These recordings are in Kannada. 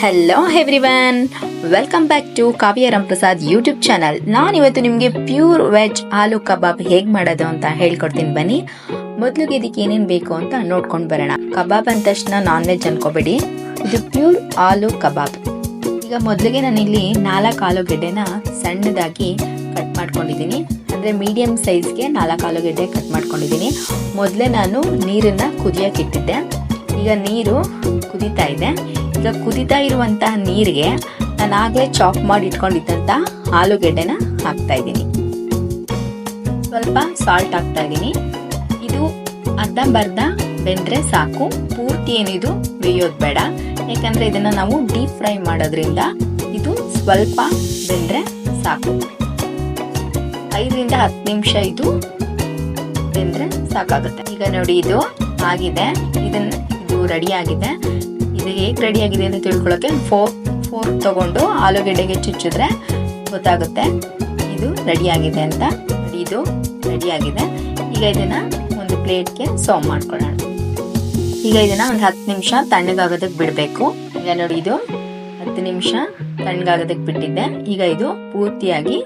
Hello everyone welcome back to Kavya Ramprasad YouTube channel ನಾನು ಇವತ್ತು ನಿಮಗೆ ಪ್ಯೂರ್ ವೆಜ್ ಆಲೂ ಕಬಾಬ್ ಹೇಗೆ ಮಾಡೋದು ಅಂತ ಹೇಳ್ಕೊಡ್ತೀನಿ ಬನ್ನಿ. ಮೊದಲಿಗೆ ಇದಕ್ಕೆ ಏನೇನು ಬೇಕು ಅಂತ ನೋಡ್ಕೊಂಡು ಬರೋಣ. ಕಬಾಬ್ ಅಂದ ತಕ್ಷಣ ನಾನ್ ವೆಜ್ ಅನ್ಕೋಬೇಡಿ. ಇದು ಪ್ಯೂರ್ ಆಲೂ ಕಬಾಬ್. ಈಗ ಮೊದಲಿಗೆ ನಾನಿಲ್ಲಿ ನಾಲ್ಕು ಆಲೂಗೆಡ್ಡೆನ ಸಣ್ಣದಾಗಿ ಕಟ್ ಮಾಡ್ಕೊಂಡಿದ್ದೀನಿ. ಅಂದರೆ ಮೀಡಿಯಮ್ ಸೈಜ್ಗೆ ನಾಲ್ಕು ಆಲೂಗೆಡ್ಡೆ ಕಟ್ ಮಾಡ್ಕೊಂಡಿದ್ದೀನಿ. ಮೊದಲೇ ನಾನು ನೀರನ್ನು ಕುದಿಯೋಕೆ ಇಟ್ಟಿದ್ದೆ. ಈಗ ನೀರು ಕುದೀತಾ ಇದೆ. ಈಗ ಕುದಿತಾ ಇರುವಂತಹ ನೀರಿಗೆ ನಾನು ಆಗಲೇ ಚಾಪ್ ಮಾಡಿ ಇಟ್ಕೊಂಡಿದ್ದಂಥ ಆಲೂಗೆಡ್ಡೆನ ಹಾಕ್ತಾ ಇದ್ದೀನಿ. ಸ್ವಲ್ಪ ಸಾಲ್ಟ್ ಹಾಕ್ತಾ ಇದ್ದೀನಿ. ಇದು ಅರ್ಧಂಬರ್ಧ ಬೆಂದ್ರೆ ಸಾಕು. ಪೂರ್ತಿ ಏನಿದು ಬೇಯೋದು ಬೇಡ. ಯಾಕಂದ್ರೆ ಇದನ್ನ ನಾವು ಡೀಪ್ ಫ್ರೈ ಮಾಡೋದ್ರಿಂದ ಇದು ಸ್ವಲ್ಪ ಬೆಂದ್ರೆ ಸಾಕು. ಐದರಿಂದ ಹತ್ತು ನಿಮಿಷ ಇದು ಬೆಂದ್ರೆ ಸಾಕಾಗುತ್ತೆ. ಈಗ ನೋಡಿ ಇದು ಆಗಿದೆ. ಇದನ್ನ ಇದು ರೆಡಿ ಆಗಿದೆ. ಇದು ಹೇಗೆ ರೆಡಿ ಆಗಿದೆ ಅಂತ ತಿಳ್ಕೊಳ್ಳೋಕೆ ಫೋರ್ ಫೋರ್ ತಗೊಂಡು ಆಲೂಗೆಡ್ಡೆಗೆ ಚುಚ್ಚಿದ್ರೆ ಗೊತ್ತಾಗುತ್ತೆ. ಇದು ರೆಡಿ ಆಗಿದೆ ಅಂತ. ಇದು ರೆಡಿ ಆಗಿದೆ. ಈಗ ಇದನ್ನ ಒಂದು ಪ್ಲೇಟ್ಗೆ ಸರ್ವ್ ಮಾಡ್ಕೊಳ್ಳೋಣ. ಈಗ ಇದನ್ನ ಒಂದು ಹತ್ತು ನಿಮಿಷ ತಣ್ಣಗಾಗೋದಕ್ಕೆ ಬಿಡಬೇಕು. ಈಗ ನೋಡಿ ಇದು ಹತ್ತು ನಿಮಿಷ ತಣ್ಣಗಾಗೋದಕ್ಕೆ ಬಿಟ್ಟಿದ್ದೆ. ಈಗ ಇದು ಪೂರ್ತಿಯಾಗಿ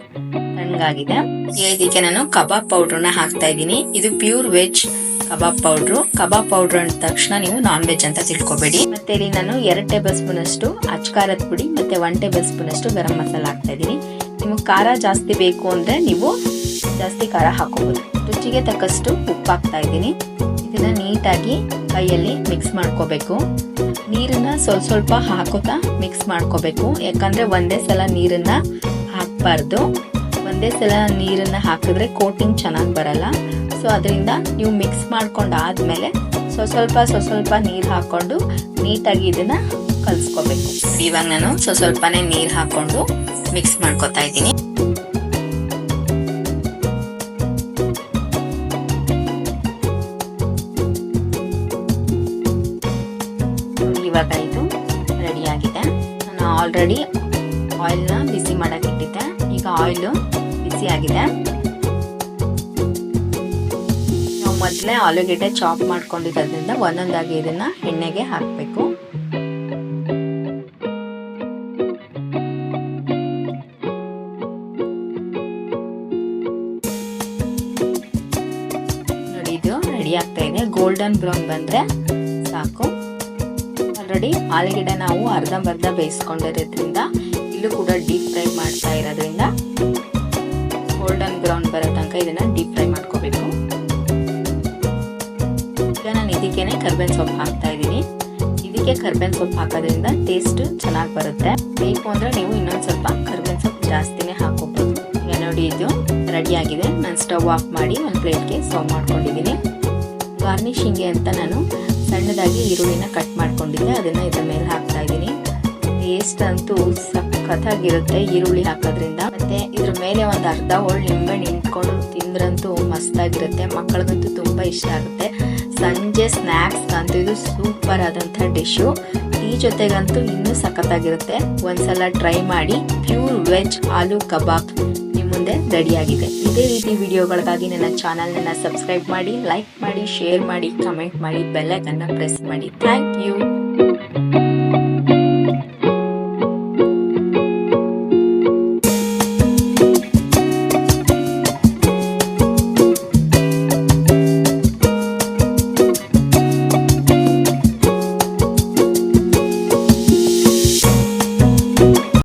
ತಣ್ಣಗಾಗಿದೆ. ಈಗ ಇದಕ್ಕೆ ನಾನು ಕಬಾಬ್ ಪೌಡ್ರನ್ನ ಹಾಕ್ತಾ ಇದ್ದೀನಿ. ಇದು pure veg kebab powder kebab powder ಅಂದ ತಕ್ಷಣ ನೀವು ನಾನ್ ವೆಜ್ ಅಂತ ತಿಳ್ಕೊಬೇಡಿ. ಮತ್ತೆ ನಾನು ಎರಡು ಟೇಬಲ್ ಸ್ಪೂನ್ ಅಷ್ಟು ಅಚ್ಕಾರದ ಪುಡಿ ಮತ್ತೆ ಒನ್ ಟೇಬಲ್ ಸ್ಪೂನ್ ಅಷ್ಟು ಗರಂ ಮಸಾಲ ಹಾಕ್ತಾ ಇದ್ದೀನಿ. ನಿಮಗೆ ಖಾರ ಜಾಸ್ತಿ ಬೇಕು ಅಂದ್ರೆ ನೀವು ಜಾಸ್ತಿ ಖಾರ ಹಾಕೋಬಹುದು ರುಚಿಗೆ ತಕ್ಕಷ್ಟು ಉಪ್ಪು ಹಾಕ್ತಾ ಇದ್ದೀನಿ. ಇದನ್ನ ನೀಟಾಗಿ ಕೈಯಲ್ಲಿ ಮಿಕ್ಸ್ ಮಾಡ್ಕೋಬೇಕು. ನೀರನ್ನ ಸ್ವಲ್ಪ ಸ್ವಲ್ಪ ಹಾಕೋತಾ ಮಿಕ್ಸ್ ಮಾಡ್ಕೋಬೇಕು. ಯಾಕಂದ್ರೆ ಒಂದೇ ಸಲ ನೀರನ್ನ ಹಾಕಬಾರ್ದು. ಒಂದೇ ಸಲ ನೀರನ್ನ ಹಾಕಿದ್ರೆ ಕೋಟಿಂಗ್ ಚೆನ್ನಾಗಿ ಬರಲ್ಲ. ಸೊ ಅದರಿಂದ ನೀವು ಮಿಕ್ಸ್ ಮಾಡ್ಕೊಂಡು ಆದ್ಮೇಲೆ ಸ್ವ ಸ್ವಲ್ಪ ಸ್ವ ಸ್ವಲ್ಪ ನೀರು ಹಾಕೊಂಡು ನೀಟಾಗಿ ಇದನ್ನ ಕಲ್ಸ್ಕೋಬೇಕು. ಇವಾಗ ನಾನು ಸ್ವಸ್ವಲ್ಪನೇ ನೀರು ಹಾಕೊಂಡು ಮಿಕ್ಸ್ ಮಾಡ್ಕೊತಾ ಇದ್ದೀನಿ. ಇವಾಗ ಇದು ರೆಡಿ ಆಗಿದೆ. ನಾನು ಆಲ್ರೆಡಿ ಆಯಿಲ್ನ ಬಿಸಿ ಮಾಡಕ್ಕೆ ಇಟ್ಟಿದ್ದೆ. ಈಗ ಆಯಿಲು ಬಿಸಿ ಆಗಿದೆ. ಮೊದಲೇ ಆಲೂಗೆಡ್ಡೆ ಚಾಪ್ ಮಾಡ್ಕೊಂಡಿರೋದ್ರಿಂದ ಒಂದೊಂದಾಗಿ ಇದನ್ನ ಎಣ್ಣೆಗೆ ಹಾಕಬೇಕು. ನೋಡಿ, ಇದು ರೆಡಿ ಆಗ್ತಾ ಇದೆ. ಗೋಲ್ಡನ್ ಬ್ರೌನ್ ಬಂದ್ರೆ ಸಾಕು. ಆಲ್ರೆಡಿ ಆಲೂಗೆಡ್ಡೆ ನಾವು ಅರ್ಧಂಬರ್ಧ ಬೇಯಿಸ್ಕೊಂಡಿರೋದ್ರಿಂದ ಇಲ್ಲೂ ಕೂಡ ಡೀಪ್ ಫ್ರೈ ಮಾಡ್ತಾ ಇರೋದ್ರಿಂದ ಗೋಲ್ಡನ್ ಬ್ರೌನ್ ಬರೋ ತನಕ ಇದನ್ನ ಡೀಪ್ ಫ್ರೈ ಮಾಡ್ಕೋಬೇಕು ಇದಕ್ಕೇನೆ ಕರ್ಬೇವಿನ ಸೊಪ್ಪು ಹಾಕ್ತಾ ಇದ್ದೀನಿ. ಇದಕ್ಕೆ ಕರ್ಬೇವಿನ ಸೊಪ್ಪು ಹಾಕೋದ್ರಿಂದ ಟೇಸ್ಟ್ ಚೆನ್ನಾಗಿ ಬರುತ್ತೆ. ಬೇಕು ಅಂದರೆ ನೀವು ಇನ್ನೊಂದು ಸ್ವಲ್ಪ ಕರ್ಬೇವಿನ ಸೊಪ್ಪು ಜಾಸ್ತಿನೇ ಹಾಕೋಬೋದು ಈಗ ನೋಡಿ ಇದು ರೆಡಿ ಆಗಿದೆ. ನಾನು ಸ್ಟವ್ ಆಫ್ ಮಾಡಿ ಒಂದು ಪ್ಲೇಟ್ಗೆ ಸರ್ವ್ ಮಾಡ್ಕೊಂಡಿದ್ದೀನಿ. ಗಾರ್ನಿಶಿಂಗ್ಗೆ ಅಂತ ನಾನು ಸಣ್ಣದಾಗಿ ಈರುಳ್ಳಿನ ಕಟ್ ಮಾಡ್ಕೊಂಡಿದ್ದೆ. ಅದನ್ನು ಇದ್ರ ಮೇಲೆ ಹಾಕ್ತಾ ಇದ್ದೀನಿ. ಟೇಸ್ಟ್ ಅಂತೂ ಸಖತ್ತಾಗಿರುತ್ತೆ ಈರುಳ್ಳಿ ಹಾಕೋದ್ರಿಂದ. ಮತ್ತೆ ಇದ್ರ ಮೇಲೆ ಒಂದು ಅರ್ಧ ಹೋಳು ನಿಂಬೆಹಣ್ಣು ಇಟ್ಕೊಂಡು ತಿಂದ್ರಂತೂ ಮಸ್ತಾಗಿರುತ್ತೆ. ಮಕ್ಕಳಿಗಂತೂ ತುಂಬ ಇಷ್ಟ ಆಗುತ್ತೆ. ಸಂಜೆ ಸ್ನಾಕ್ಸ್ ಅಂತೂ ಇದು ಸೂಪರ್ ಆದಂಥ ಡಿಶ್ಶು ಈ ಜೊತೆಗಂತೂ ಇನ್ನೂ ಸಖತ್ತಾಗಿರುತ್ತೆ. ಒಂದ್ಸಲ ಟ್ರೈ ಮಾಡಿ ಪ್ಯೂರ್ ವೆಜ್ ಆಲೂ ಕಬಾಬ್ ನಿಮ್ಮ ಮುಂದೆ ರೆಡಿಯಾಗಿದೆ. ಇದೇ ರೀತಿ ವಿಡಿಯೋಗಳಿಗಾಗಿ ನನ್ನ ಚಾನಲ್ನ ಸಬ್ಸ್ಕ್ರೈಬ್ ಮಾಡಿ ಲೈಕ್ ಮಾಡಿ ಶೇರ್ ಮಾಡಿ ಕಮೆಂಟ್ ಮಾಡಿ ಬೆಲ್ಲೈಕನ್ನ ಪ್ರೆಸ್ ಮಾಡಿ. Thank you